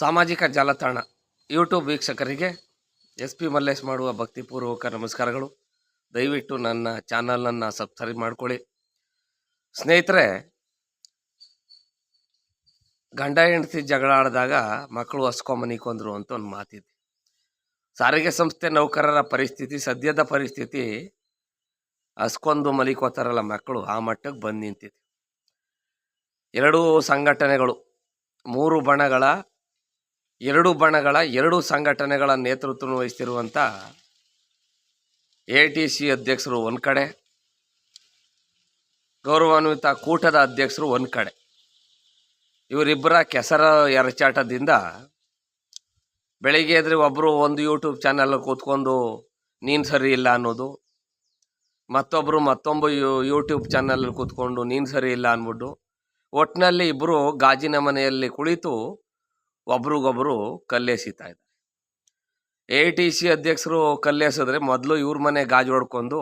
ಸಾಮಾಜಿಕ ಜಾಲತಾಣ ಯೂಟ್ಯೂಬ್ ವೀಕ್ಷಕರಿಗೆ ಎಸ್ ಪಿ ಮಲ್ಲೇಶ್ ಮಾಡುವ ಭಕ್ತಿಪೂರ್ವಕ ನಮಸ್ಕಾರಗಳು. ದಯವಿಟ್ಟು ನನ್ನ ಚಾನಲನ್ನು ಸಬ್ಸ್ಕ್ರೈಬ್ ಮಾಡ್ಕೊಳ್ಳಿ. ಸ್ನೇಹಿತರೆ, ಗಂಡ ಹೆಂಡತಿ ಜಗಳ ಆಡಿದಾಗ ಮಕ್ಕಳು ಹಸ್ಕೊಂಬನಿಕೊಂಡ್ರು ಅಂತ ಒಂದು ಮಾತಿದೆ. ಸಾರಿಗೆ ಸಂಸ್ಥೆ ನೌಕರರ ಪರಿಸ್ಥಿತಿ, ಸದ್ಯದ ಪರಿಸ್ಥಿತಿ ಹಸ್ಕೊಂದು ಮಲಿಕೋತಾರಲ್ಲ ಮಕ್ಕಳು, ಆ ಮಟ್ಟಕ್ಕೆ ಬಂದು ನಿಂತಿದೆ. ಎರಡೂ ಸಂಘಟನೆಗಳು, ಮೂರು ಬಣಗಳ ಎರಡು ಬಣಗಳ, ಎರಡು ಸಂಘಟನೆಗಳ ನೇತೃತ್ವ ವಹಿಸ್ತಿರುವಂಥ ಎ ಟಿ ಸಿ ಅಧ್ಯಕ್ಷರು ಒಂದು ಕಡೆ, ಗೌರವಾನ್ವಿತ ಕೂಟದ ಅಧ್ಯಕ್ಷರು ಒಂದು ಕಡೆ. ಇವರಿಬ್ಬರ ಕೆಸರ ಎರಚಾಟದಿಂದ ಬೆಳಿಗ್ಗೆ ಎದ್ರೆ ಒಬ್ಬರು ಒಂದು ಯೂಟ್ಯೂಬ್ ಚಾನಲ್ ಕೂತ್ಕೊಂಡು ನೀನು ಸರಿ ಇಲ್ಲ ಅನ್ನೋದು ಮತ್ತೊಬ್ಬರು ಮತ್ತೊಂದು ಯೂ ಯೂಟ್ಯೂಬ್ ಚಾನಲ್ ಕೂತ್ಕೊಂಡು ನೀನು ಸರಿ ಇಲ್ಲ ಅಂದ್ಬಿಟ್ಟು ಒಟ್ಟಿನಲ್ಲಿ ಇಬ್ಬರು ಗಾಜಿನ ಮನೆಯಲ್ಲಿ ಕುಳಿತು ಒಬ್ರಿಗೊಬ್ರು ಕಲ್ಲೆಸಿತಾ ಇದ್ದಾರೆ. ಎ ಟಿ ಸಿ ಅಧ್ಯಕ್ಷರು ಕಲ್ಲೆಸಿದ್ರೆ ಮೊದಲು ಇವ್ರ ಮನೆ ಗಾಜು ಹೊಡ್ಕೊಂಡು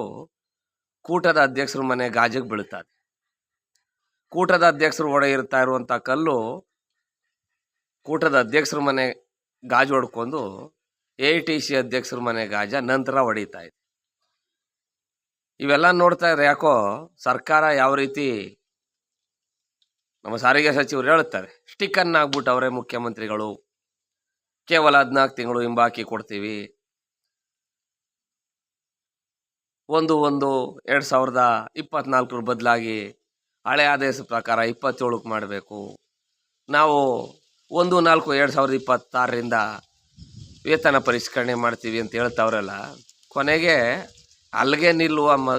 ಕೂಟದ ಅಧ್ಯಕ್ಷರ ಮನೆ ಗಾಜಿಗೆ ಬೀಳ್ತಾರೆ. ಕೂಟದ ಅಧ್ಯಕ್ಷರು ಒಡೆಯಿರ್ತಾ ಇರುವಂಥ ಕಲ್ಲು ಕೂಟದ ಅಧ್ಯಕ್ಷರ ಮನೆ ಗಾಜು ಹೊಡ್ಕೊಂಡು ಎ ಟಿ ಸಿ ಅಧ್ಯಕ್ಷರ ಮನೆ ಗಾಜ ನಂತರ ಹೊಡಿತಾ ಇದೆ. ಇವೆಲ್ಲ ನೋಡ್ತಾ ಇದ್ರೆ ಯಾಕೋ ಸರ್ಕಾರ ಯಾವ ರೀತಿ ನಮ್ಮ ಸಾರಿಗೆ ಸಚಿವರು ಹೇಳುತ್ತಾರೆ ಸ್ಟಿಕ್ಕನ್ ಅವರೇ ಮುಖ್ಯಮಂತ್ರಿಗಳು. ಕೇವಲ ಹದಿನಾಲ್ಕು ತಿಂಗಳು ಹಿಂಬಾಕಿ ಕೊಡ್ತೀವಿ. ಒಂದು ಒಂದು ಎರಡು ಸಾವಿರದ ಇಪ್ಪತ್ನಾಲ್ಕರ ಬದಲಾಗಿ ಹಳೆ ಆದೇಶ ಪ್ರಕಾರ ಇಪ್ಪತ್ತೇಳಕ್ಕೆ ಮಾಡಬೇಕು. ನಾವು ಒಂದು ನಾಲ್ಕು ಎರಡು ಸಾವಿರದ ಇಪ್ಪತ್ತಾರರಿಂದ ವೇತನ ಪರಿಷ್ಕರಣೆ ಮಾಡ್ತೀವಿ ಅಂತ ಹೇಳ್ತಾವ್ರಲ್ಲ, ಕೊನೆಗೆ ಅಲ್ಲಿಗೆ ನಿಲ್ಲುವ ಮ,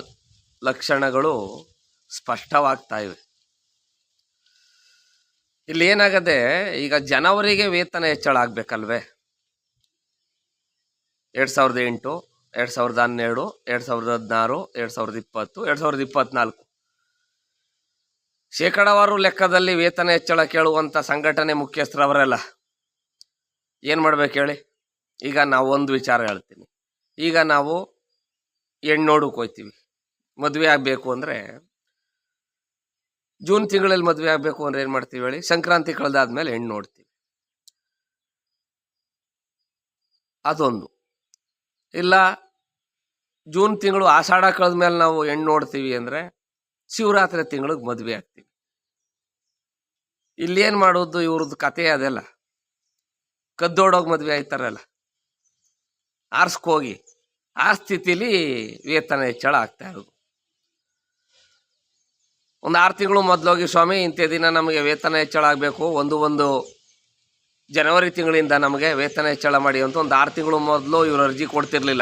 ಲಕ್ಷಣಗಳು ಸ್ಪಷ್ಟವಾಗ್ತಾ ಇವೆ. ಇಲ್ಲಿ ಏನಾಗದೆ ಈಗ ಜನವರಿಗೆ ವೇತನ ಹೆಚ್ಚಳ ಆಗ್ಬೇಕಲ್ವೇ? ಎರಡು ಸಾವಿರದ ಎಂಟು, ಎರಡು ಸಾವಿರದ ಹನ್ನೆರಡು, ಎರಡು ಸಾವಿರದ ಹದಿನಾರು, ಎರಡು ಸಾವಿರದ ಇಪ್ಪತ್ತು, ಎರಡು ಸಾವಿರದ ಇಪ್ಪತ್ನಾಲ್ಕು. ಶೇಕಡಾವಾರು ಲೆಕ್ಕದಲ್ಲಿ ವೇತನ ಹೆಚ್ಚಳ ಕೇಳುವಂಥ ಸಂಘಟನೆ ಮುಖ್ಯಸ್ಥರವರೆಲ್ಲ ಏನು ಮಾಡ್ಬೇಕು ಹೇಳಿ? ಈಗ ನಾವು ಒಂದು ವಿಚಾರ ಹೇಳ್ತೀನಿ. ಈಗ ನಾವು ಹೆಣ್ಣು ನೋಡಕ್ಕೆ ಹೋಗ್ತೀವಿ ಮದುವೆ ಆಗಬೇಕು ಅಂದರೆ ಜೂನ್ ತಿಂಗಳಲ್ಲಿ ಮದುವೆ ಆಗಬೇಕು ಅಂದ್ರೆ ಏನು ಮಾಡ್ತೀವಿ ಹೇಳಿ? ಸಂಕ್ರಾಂತಿ ಕಳೆದಾದ್ಮೇಲೆ ಹೆಣ್ಣು ನೋಡ್ತೀವಿ. ಅದೊಂದು. ಇಲ್ಲ, ಜೂನ್ ತಿಂಗಳು ಆಷಾಢ ಕಳೆದ್ಮೇಲೆ ನಾವು ಹೆಣ್ಣು ನೋಡ್ತೀವಿ ಅಂದರೆ ಶಿವರಾತ್ರಿ ತಿಂಗಳಿಗೆ ಮದುವೆ ಆಗ್ತೀವಿ. ಇಲ್ಲೇನು ಮಾಡೋದು? ಇವ್ರದ್ದು ಕತೆ ಅದೆಲ್ಲ. ಕದ್ದೋಡೋಗಿ ಮದುವೆ ಆಯ್ತಾರಲ್ಲ. ಆರ್ಸ್ಕೋಗಿ, ಆ ಸ್ಥಿತಿಲಿ ವೇತನ ಹೆಚ್ಚಳ ಆಗ್ತಾ ಇರೋದು. ಒಂದು ಆರು ತಿಂಗಳು ಮೊದಲೋಗಿ ಸ್ವಾಮಿ, ಇಂಥ ದಿನ ನಮಗೆ ವೇತನ ಹೆಚ್ಚಳ ಆಗಬೇಕು. ಒಂದು ಒಂದು ಜನವರಿ ತಿಂಗಳಿಂದ ನಮಗೆ ವೇತನ ಹೆಚ್ಚಳ ಮಾಡಿ ಅಂತ ಒಂದು ಆರು ತಿಂಗಳು ಮೊದಲು ಇವರು ಅರ್ಜಿ ಕೊಡ್ತಿರಲಿಲ್ಲ.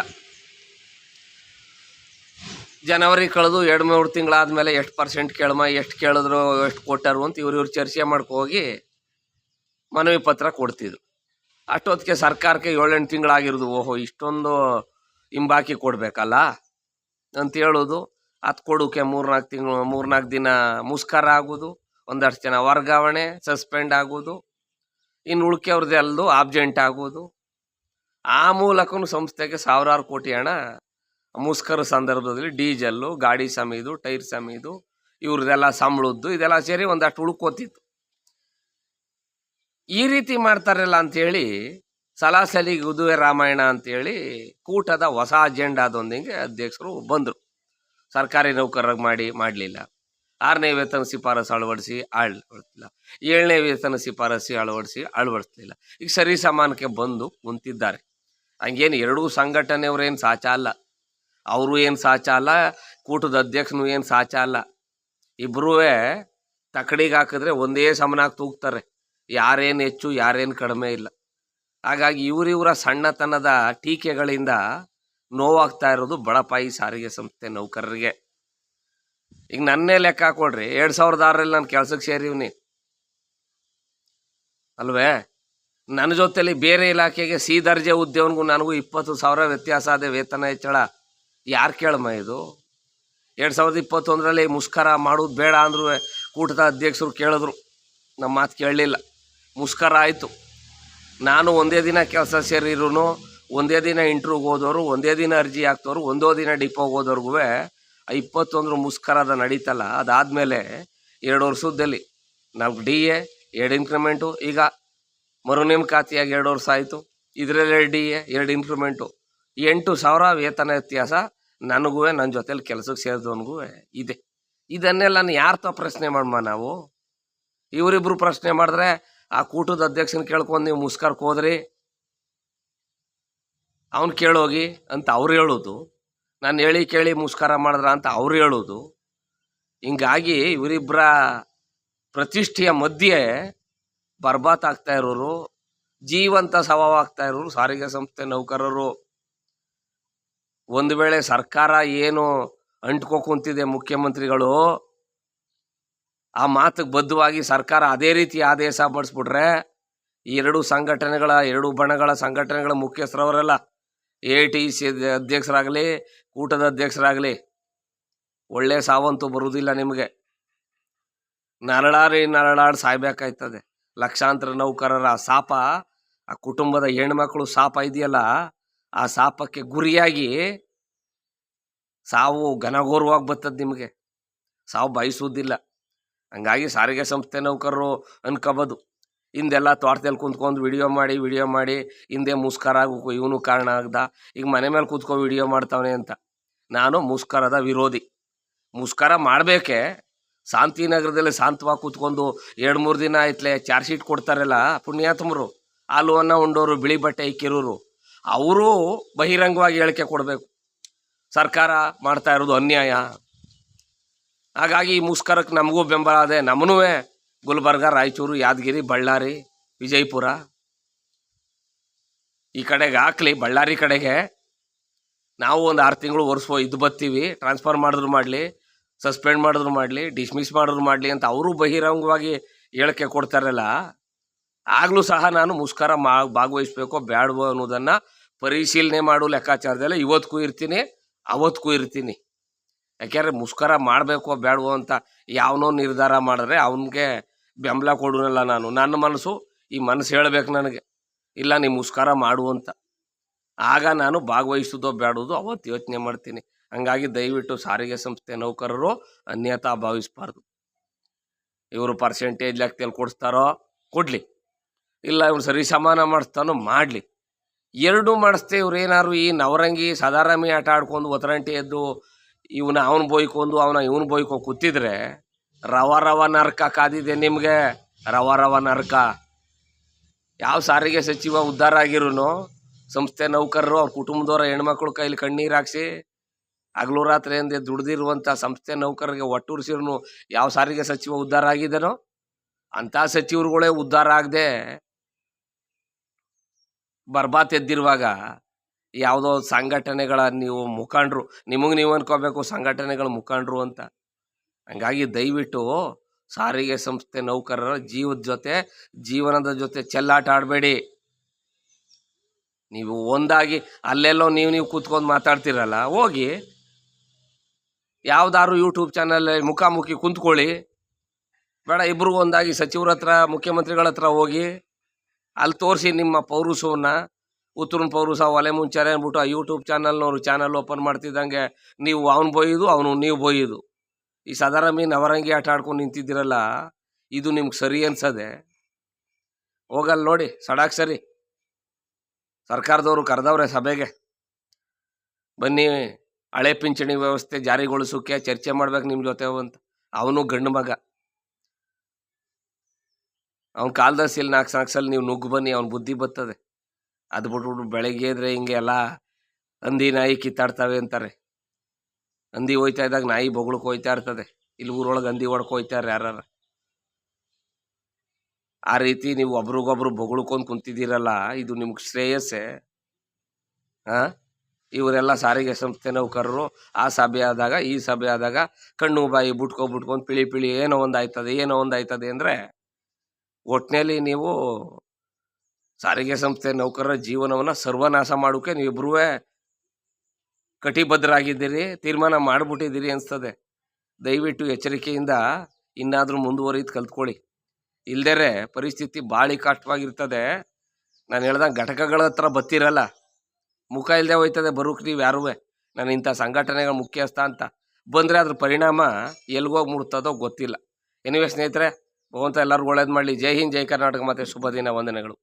ಜನವರಿ ಕಳೆದು ಎರಡು ಮೂರು ತಿಂಗಳಾದಮೇಲೆ ಎಷ್ಟು ಪರ್ಸೆಂಟ್ ಕೇಳಮ, ಎಷ್ಟು ಕೇಳಿದ್ರು, ಎಷ್ಟು ಕೊಟ್ಟರು ಅಂತ ಇವ್ರು ಇವ್ರು ಚರ್ಚೆ ಮಾಡ್ಕೋಗಿ ಮನವಿ ಪತ್ರ ಕೊಡ್ತಿದ್ರು. ಅಷ್ಟೊತ್ತಿಗೆ ಸರ್ಕಾರಕ್ಕೆ ಏಳೆಂಟು ತಿಂಗಳಾಗಿರೋದು, ಓಹೋ, ಇಷ್ಟೊಂದು ಹಿಂಬಾಕಿ ಕೊಡಬೇಕಲ್ಲ ಅಂತ ಹೇಳೋದು. ಅದು ಕೊಡೋಕೆ ಮೂರ್ನಾಲ್ಕು ತಿಂಗಳು ಮೂರ್ನಾಲ್ಕು ದಿನ ಮುಸ್ಕರ ಆಗೋದು, ಒಂದಷ್ಟು ಜನ ವರ್ಗಾವಣೆ, ಸಸ್ಪೆಂಡ್ ಆಗೋದು, ಇನ್ನು ಉಳ್ಕೆಯವ್ರದ್ದೆಲ್ಲದು ಆಬ್ಜೆಂಟ್ ಆಗೋದು. ಆ ಮೂಲಕನೂ ಸಂಸ್ಥೆಗೆ ಸಾವಿರಾರು ಕೋಟಿ ಹಣ ಮುಸ್ಕರ ಸಂದರ್ಭದಲ್ಲಿ ಡೀಸೆಲ್ಲು, ಗಾಡಿ ಸಮೇದು, ಟೈರ್ ಸಮೇದು ಇವ್ರದ್ದೆಲ್ಲ ಸಂಬಳದ್ದು, ಇದೆಲ್ಲ ಸೇರಿ ಒಂದಷ್ಟು ಉಳ್ಕೋತಿತ್ತು. ಈ ರೀತಿ ಮಾಡ್ತಾರಲ್ಲ ಅಂಥೇಳಿ ಸಲಾಸಲಿ ಉದುವೆ ರಾಮಾಯಣ ಅಂತೇಳಿ ಕೂಟದ ಹೊಸ ಅಜೆಂಡಾದೊಂದಿಗೆ ಅಧ್ಯಕ್ಷರು ಬಂದರು. ಸರ್ಕಾರಿ ನೌಕರರಾಗಿ ಮಾಡಿ ಮಾಡಲಿಲ್ಲ. ಆರನೇ ವೇತನ ಶಿಫಾರಸು ಅಳವಡಿಸಿ ಅಳವಡಿಸಿಲ್ಲ ಏಳನೇ ವೇತನ ಶಿಫಾರಸು ಅಳವಡಿಸಿ ಅಳವಡಿಸಲಿಲ್ಲ. ಈಗ ಸರಿ ಸಮಾನಕ್ಕೆ ಬಂದು ಕುಂತಿದ್ದಾರೆ ಹಂಗೇನು ಎರಡೂ ಸಂಘಟನೆಯವ್ರೇನು ಸಾಚ ಅಲ್ಲ. ಅವರು ಏನು ಸಾಚ ಅಲ್ಲ, ಕೂಟದ ಅಧ್ಯಕ್ಷನು ಏನು ಸಾಚ ಅಲ್ಲ. ಇಬ್ಬರೂ ತಕಡಿಗೆ ಹಾಕಿದ್ರೆ ಒಂದೇ ಸಮನಾಗಿ ತೂಗ್ತಾರೆ. ಯಾರೇನು ಹೆಚ್ಚು, ಯಾರೇನು ಕಡಿಮೆ ಇಲ್ಲ. ಹಾಗಾಗಿ ಇವರಿವರ ಸಣ್ಣತನದ ಟೀಕೆಗಳಿಂದ ನೋವಾಗ್ತಾ ಇರೋದು ಬಡಪಾಯಿ ಸಾರಿಗೆ ಸಂಸ್ಥೆ ನೌಕರರಿಗೆ. ಈಗ ನನ್ನೇ ಲೆಕ್ಕ ಹಾಕೊಡ್ರಿ ಎರಡು ಸಾವಿರದ ಆರರಲ್ಲಿ ನಾನು ಕೆಲ್ಸಕ್ಕೆ ಸೇರಿವ್ನಿ. ಅಲ್ವೇ? ನನ್ನ ಜೊತೆಲಿ ಬೇರೆ ಇಲಾಖೆಗೆ ಸಿ ದರ್ಜೆ ಉದ್ಯೋಗನಿಗೂ ನನಗೂ ಇಪ್ಪತ್ತು ಸಾವಿರ ವ್ಯತ್ಯಾಸ ಅದೇ ವೇತನ ಹೆಚ್ಚಳ. ಯಾರು ಕೇಳಮ್ಮ ಇದು? ಎರಡು ಸಾವಿರದ ಇಪ್ಪತ್ತೊಂದರಲ್ಲಿ ಮುಷ್ಕರ ಮಾಡೋದು ಬೇಡ ಅಂದರೂ ಕೂಟದ ಅಧ್ಯಕ್ಷರು ಕೇಳಿದ್ರು. ನಮ್ಮ ಮಾತು ಕೇಳಲಿಲ್ಲ. ಮುಷ್ಕರ ಆಯಿತು. ನಾನು ಒಂದೇ ದಿನ ಕೆಲಸ ಸೇರಿರೂ ಒಂದೇ ದಿನ ಇಂಟ್ರ್ಯೂಗೆ ಹೋದವರು, ಒಂದೇ ದಿನ ಅರ್ಜಿ ಹಾಕ್ತವ್ರು, ಒಂದೋ ದಿನ ಡಿಪೋಗೆ ಹೋದವ್ರಿಗೂ ಆ ಇಪ್ಪತ್ತೊಂದರ ಅದು ನಡೀತಲ್ಲ, ಅದಾದಮೇಲೆ ಎರಡು ವರ್ಷದಲ್ಲಿ ನಾವು ಡಿ ಎ ಎರಡು ಇನ್ಕ್ರಿಮೆಂಟು ಈಗ ಮರು ನೇಮಕಾತಿಯಾಗಿ ಎರಡು ವರ್ಷ ಆಯಿತು. ಇದರಲ್ಲಿ ಡಿ ಎ ಎರಡು ಇನ್ಕ್ರಿಮೆಂಟು ಎಂಟು ಸಾವಿರ ವೇತನ ವ್ಯತ್ಯಾಸ ನನಗೂ ನನ್ನ ಜೊತೇಲಿ ಕೆಲಸಕ್ಕೆ ಸೇರಿದವನಿಗೂ ಇದೆ. ಇದನ್ನೆಲ್ಲ ಯಾರ್ತ ತ ಪ್ರಶ್ನೆ ಮಾಡಮ್ಮ ನಾವು? ಇವರಿಬ್ಬರು ಪ್ರಶ್ನೆ ಮಾಡಿದ್ರೆ ಆ ಕೂಟದ ಅಧ್ಯಕ್ಷನ ಕೇಳ್ಕೊಂಡು ನೀವು ಮುಸ್ಕರ್ಕ್ ಹೋದ್ರಿ. ಅವ್ನು ಕೇಳೋಗಿ ಅಂತ ಅವ್ರು ಹೇಳೋದು, ನಾನು ಹೇಳಿ ಕೇಳಿ ಮುಸ್ಕಾರ ಮಾಡಿದ್ರ ಅಂತ ಅವ್ರು ಹೇಳೋದು. ಹಿಂಗಾಗಿ ಇವರಿಬ್ಬರ ಪ್ರತಿಷ್ಠೆಯ ಮಧ್ಯೆ ಬರ್ಬಾತ್ ಆಗ್ತಾ ಇರೋರು, ಜೀವಂತ ಸವಾವಾಗ್ತಾ ಇರೋರು, ಸಾರಿಗೆ ಸಂಸ್ಥೆ ನೌಕರರು. ಒಂದು ವೇಳೆ ಸರ್ಕಾರ ಏನು ಅಂಟ್ಕೊ ಕುಂತಿದೆ ಮುಖ್ಯಮಂತ್ರಿಗಳು, ಆ ಮಾತಿಗೆ ಬದ್ಧವಾಗಿ ಸರ್ಕಾರ ಅದೇ ರೀತಿ ಆದೇಶ ಮಾಡಿಸ್ಬಿಟ್ರೆ ಈ ಎರಡು ಸಂಘಟನೆಗಳ, ಎರಡು ಬಣಗಳ ಸಂಘಟನೆಗಳ ಮುಖ್ಯಸ್ಥರವರೆಲ್ಲ ಎ ಟಿ ಸಿ ಅಧ್ಯಕ್ಷರಾಗಲಿ, ಕೂಟದ ಅಧ್ಯಕ್ಷರಾಗಲಿ, ಒಳ್ಳೆ ಸಾವಂತು ಬರುವುದಿಲ್ಲ ನಿಮಗೆ. ನರಳಾರಿ ನರಳಾಡ್ ಸಾಯ್ಬೇಕಾಯ್ತದೆ. ಲಕ್ಷಾಂತರ ನೌಕರರ ಶಾಪ ಆ ಕುಟುಂಬದ ಹೆಣ್ಮಕ್ಳು ಶಾಪ ಇದೆಯಲ್ಲ, ಆ ಶಾಪಕ್ಕೆ ಗುರಿಯಾಗಿ ಸಾವು ಘನಘೋರವಾಗಿ ಬರ್ತದೆ ನಿಮಗೆ. ಸಾವು ಬಯಸುವುದಿಲ್ಲ. ಹಂಗಾಗಿ ಸಾರಿಗೆ ಸಂಸ್ಥೆ ನೌಕರರು ಅನ್ಕೋಬೋದು. ಹಿಂದೆಲ್ಲ ತೋಟದಲ್ಲಿ ಕುಂತ್ಕೊಂಡು ವಿಡಿಯೋ ಮಾಡಿ ವಿಡಿಯೋ ಮಾಡಿ, ಹಿಂದೆ ಮುಸ್ಕರ ಆಗಬೇಕು ಇವನು ಕಾರಣ ಆಗ್ದ, ಈಗ ಮನೆ ಮೇಲೆ ಕೂತ್ಕೊ ವಿಡಿಯೋ ಮಾಡ್ತಾವನೆ ಅಂತ. ನಾನು ಮುಸ್ಕರದ ವಿರೋಧಿ. ಮುಸ್ಕರ ಮಾಡಬೇಕೆ? ಶಾಂತಿನಗರದಲ್ಲಿ ಶಾಂತವಾಗಿ ಕೂತ್ಕೊಂಡು ಎರಡು, ಮೂರು ದಿನ ಐತ್ಲೆ ಚಾರ್ಜ್ ಶೀಟ್ ಕೊಡ್ತಾರಲ್ಲ ಪುಣ್ಯಾತ್ಮರು ಹಾಲು ಅನ್ನ ಉಂಡೋರು, ಬಿಳಿ ಬಟ್ಟೆ ಇಕ್ಕಿರೋರು, ಅವರು ಬಹಿರಂಗವಾಗಿ ಹೇಳಿಕೆ ಕೊಡಬೇಕು. ಸರ್ಕಾರ ಮಾಡ್ತಾ ಇರೋದು ಅನ್ಯಾಯ. ಹಾಗಾಗಿ ಈ ಮುಸ್ಕರಕ್ಕೆ ನಮಗೂ ಬೆಂಬಲ ಅದೇ ನಮ್ಮನೂ ಗುಲ್ಬರ್ಗ, ರಾಯಚೂರು, ಯಾದಗಿರಿ, ಬಳ್ಳಾರಿ, ವಿಜಯಪುರ. ಈ ಕಡೆಗೆ ಹಾಕ್ಲಿ, ಬಳ್ಳಾರಿ ಕಡೆಗೆ. ನಾವು ಒಂದು ಆರು ತಿಂಗಳು ಒರೆಸ್ಬೋ ಇದು ಬತ್ತೀವಿ. ಟ್ರಾನ್ಸ್ಫರ್ ಮಾಡಿದ್ರು ಮಾಡಲಿ ಸಸ್ಪೆಂಡ್ ಮಾಡಿದ್ರು ಮಾಡಲಿ ಡಿಸ್ಮಿಸ್ ಮಾಡಿದ್ರು ಮಾಡಲಿ ಅಂತ ಅವರು ಬಹಿರಂಗವಾಗಿ ಹೇಳಿಕೆ ಕೊಡ್ತಾರಲ್ಲ, ಆಗಲೂ ಸಹ ನಾನು ಮುಷ್ಕರ ಮಾ, ಭಾಗವಹಿಸ್ಬೇಕೋ ಬೇಡವೋ ಅನ್ನೋದನ್ನು ಪರಿಶೀಲನೆ ಮಾಡು ಲೆಕ್ಕಾಚಾರದಲ್ಲ ಇವತ್ತಿಗೂ ಇರ್ತೀನಿ ಅವತ್ತಿಗೂ ಇರ್ತೀನಿ. ಯಾಕೆಂದರೆ ಮುಷ್ಕರ ಮಾಡಬೇಕೋ ಬೇಡವೋ ಅಂತ ಯಾವನೋ ನಿರ್ಧಾರ ಮಾಡಿದ್ರೆ ಅವನಿಗೆ ಬೆಂಬಲ ಕೊಡೋನಲ್ಲ ನಾನು. ನನ್ನ ಮನಸ್ಸು ಈ ಮನಸ್ಸು ಹೇಳಬೇಕು ನನಗೆ. ಇಲ್ಲ, ನೀ ಮುಸ್ಕಾರ ಮಾಡು ಅಂತ. ಆಗ ನಾನು ಭಾಗವಹಿಸೋದೋ ಬೇಡೋದು ಅವತ್ತು ಯೋಚನೆ ಮಾಡ್ತೀನಿ. ಹಂಗಾಗಿ ದಯವಿಟ್ಟು ಸಾರಿಗೆ ಸಂಸ್ಥೆ ನೌಕರರು ಅನ್ಯತಾ ಭಾವಿಸಬಾರ್ದು. ಇವರು ಪರ್ಸೆಂಟೇಜ್ ಲೆಕ್ಕದಲ್ಲಿ ಕೊಡಿಸ್ತಾರೋ? ಕೊಡಲಿ. ಇಲ್ಲ ಇವ್ರು ಸರಿ ಸಮಾನ ಮಾಡಿಸ್ತಾನೋ? ಮಾಡಲಿ. ಎರಡೂ ಮಾಡಿಸ್ತೇ ಇವ್ರು ಏನಾದ್ರು ಈ ನವರಂಗಿ ಸಾಧಾರಣ ಆಟ ಆಡ್ಕೊಂಡು ಒತ್ತರಂಟಿ ಎದ್ದು ಇವನ ಅವನು ಬೋಯ್ಕೊಂಡು ಅವನ ಇವನು ಬೋಯ್ಕೊ ಕೂತಿದ್ರೆ ರವ ರವ ನರ್ಕ ಕಾದಿದೆ ನಿಮಗೆ. ರವ ರವ ನರ್ಕ. ಯಾವ ಸಾರಿಗೆ ಸಚಿವ ಉದ್ಧಾರ ಆಗಿರೋನು, ಸಂಸ್ಥೆ ನೌಕರರು, ಅವ್ರ ಕುಟುಂಬದವರ ಹೆಣ್ಮಕ್ಳು ಕೈಲಿ ಕಣ್ಣೀರು ಹಾಕ್ಸಿ, ಹಗಲು ರಾತ್ರಿ ಎಂದೇ ದುಡ್ದಿರುವಂಥ ಸಂಸ್ಥೆ ನೌಕರರಿಗೆ ಒಟ್ಟೂರಿಸಿರೂ ಯಾವ ಸಾರಿಗೆ ಸಚಿವ ಉದ್ಧಾರ ಆಗಿದೆನೋ, ಅಂಥ ಸಚಿವರುಗಳೇ ಉದ್ಧಾರ ಆಗದೆ ಬರ್ಬಾತ್ ಎದ್ದಿರುವಾಗ ಯಾವುದೋ ಸಂಘಟನೆಗಳ ನೀವು ಮುಖಂಡರು, ನಿಮಗೆ ನೀವು ಅನ್ಕೋಬೇಕು ಸಂಘಟನೆಗಳ ಮುಖಂಡರು ಅಂತ. ಹಂಗಾಗಿ ದಯವಿಟ್ಟು ಸಾರಿಗೆ ಸಂಸ್ಥೆ ನೌಕರರ ಜೀವದ ಜೊತೆ, ಜೀವನದ ಜೊತೆ ಚೆಲ್ಲಾಟ ಆಡಬೇಡಿ. ನೀವು ಒಂದಾಗಿ ಅಲ್ಲೆಲ್ಲೋ ನೀವು ನೀವು ಕೂತ್ಕೊಂಡು ಮಾತಾಡ್ತಿರಲ್ಲ, ಹೋಗಿ ಯಾವ್ದಾದ್ರು ಯೂಟ್ಯೂಬ್ ಚಾನಲ್ ಮುಖಾಮುಖಿ ಕುಂತ್ಕೊಳ್ಳಿ. ಬೇಡ ಇಬ್ರಿಗೂ ಒಂದಾಗಿ ಸಚಿವರ ಹತ್ರ, ಮುಖ್ಯಮಂತ್ರಿಗಳ ಹತ್ರ ಹೋಗಿ ಅಲ್ಲಿ ತೋರಿಸಿ ನಿಮ್ಮ ಪೌರುಷವನ್ನು. ಉತ್ತರನ ಪೌರುಷ ಒಲೆ ಮುಂಚಾರೆ ಅಂದ್ಬಿಟ್ಟು ಆ ಯೂಟ್ಯೂಬ್ ಚಾನಲ್ನವರು ಚಾನಲ್ ಓಪನ್ ಮಾಡ್ತಿದ್ದಂಗೆ ನೀವು ಅವ್ನು ಬೊಯ್ಯೋದು ಅವನು ನೀವು ಬೊಯ್ಯೋದು ಈ ಸದಾರಾಮಿ ನವರಂಗಿ ಆಟ ಆಡ್ಕೊಂಡು ನಿಂತಿದ್ದೀರಲ್ಲ, ಇದು ನಿಮ್ಗೆ ಸರಿ ಅನ್ಸದೆ? ಹೋಗಲ್ಲ ನೋಡಿ ಸಡಾಕ್ ಸರಿ. ಸರ್ಕಾರದವರು ಕರೆದವ್ರೆ ಸಭೆಗೆ. ಬನ್ನಿ, ಹಳೆ ಪಿಂಚಣಿ ವ್ಯವಸ್ಥೆ ಜಾರಿಗೊಳಿಸೋಕೆ ಚರ್ಚೆ ಮಾಡ್ಬೇಕು ನಿಮ್ಮ ಜೊತೆ ಅಂತ. ಅವನು ಗಂಡು ಮಗ. ಅವ್ನ ಕಾಲ್ದಸಿಲ್ ನಾಲ್ಕು ನಾಲ್ಕು ಸಲ ನೀವು ನುಗ್ಗು ಬನ್ನಿ, ಅವ್ನ ಬುದ್ಧಿ ಬರ್ತದೆ ಅದು ಬಿಟ್ಬಿಟ್ಟು ಬೆಳಗ್ಗೆ ಎದ್ರೆ ಹಿಂಗೆ ಎಲ್ಲ ಹಂದಿ ನಾಯಿ ಕಿತ್ತಾಡ್ತವೆ ಅಂತಾರೆ. ಹಂದಿ ಹೋಯ್ತಾ ಇದ್ದಾಗ ನಾಯಿ ಬೊಗಳಕ್ಕೆ ಹೋಯ್ತಾ ಇರ್ತದೆ. ಇಲ್ಲಿ ಊರೊಳಗೆ ಹಂದಿ ಹೋಯ್ತಾರ ಯಾರು ಆ ರೀತಿ ನೀವು ಒಬ್ರಿಗೊಬ್ರು ಬೊಗಳ್ಕೊಂಡು ಕುಂತಿದ್ದೀರಲ್ಲ, ಇದು ನಿಮ್ಗೆ ಶ್ರೇಯಸ್ಸೆ? ಹಾಂ ಇವರೆಲ್ಲ ಸಾರಿಗೆ ಸಂಸ್ಥೆ ನೌಕರರು, ಆ ಸಭೆ ಆದಾಗ, ಈ ಸಭೆ ಆದಾಗ ಕಣ್ಣು ಬಾಯಿ ಬುಟ್ಕೊ ಬಿಟ್ಕೊಂಡು ಪಿಳಿ ಪಿಳಿ ಏನೋ ಒಂದು ಆಯ್ತದೆ ಏನೋ ಒಂದು ಆಯ್ತದೆ ಅಂದರೆ ಒಟ್ಟಿನಲ್ಲಿ ನೀವು ಸಾರಿಗೆ ಸಂಸ್ಥೆ ನೌಕರರ ಜೀವನವನ್ನು ಸರ್ವನಾಶ ಮಾಡೋಕೆ ನೀವಿಬ್ಬರೂ ಕಟಿಬದ್ಧರಾಗಿದ್ದೀರಿ, ತೀರ್ಮಾನ ಮಾಡಿಬಿಟ್ಟಿದ್ದೀರಿ ಅನಿಸ್ತದೆ. ದಯವಿಟ್ಟು ಎಚ್ಚರಿಕೆಯಿಂದ ಇನ್ನಾದರೂ ಮುಂದುವರಿದು ಕಲ್ತ್ಕೊಳ್ಳಿ. ಇಲ್ದೇರೆ ಪರಿಸ್ಥಿತಿ ಭಾಳ ಕಷ್ಟವಾಗಿರ್ತದೆ. ನಾನು ಹೇಳ್ದಂಗೆ ಘಟಕಗಳ ಹತ್ರ ಬತ್ತಿರಲ್ಲ. ಮುಖ ಇಲ್ಲದೆ ಹೋಯ್ತದೆ ಬರೋಕೆ ನೀವು ಯಾರೂ ನಾನು ಇಂಥ ಸಂಘಟನೆಗಳ ಮುಖ್ಯಸ್ಥ ಅಂತ. ಬಂದರೆ ಅದ್ರ ಪರಿಣಾಮ ಎಲ್ಗೋಗಿ ಮುಡ್ತದೋ ಗೊತ್ತಿಲ್ಲ. ಎನಿವೆ ಸ್ನೇಹಿತರೆ, ಭಗವಂತ ಎಲ್ಲರಿಗೂ ಒಳ್ಳೇದು ಮಾಡಲಿ. ಜೈ ಹಿಂದ್, ಜೈ ಕರ್ನಾಟಕ. ಮತ್ತು ಶುಭ ದಿನ, ವಂದನೆಗಳು.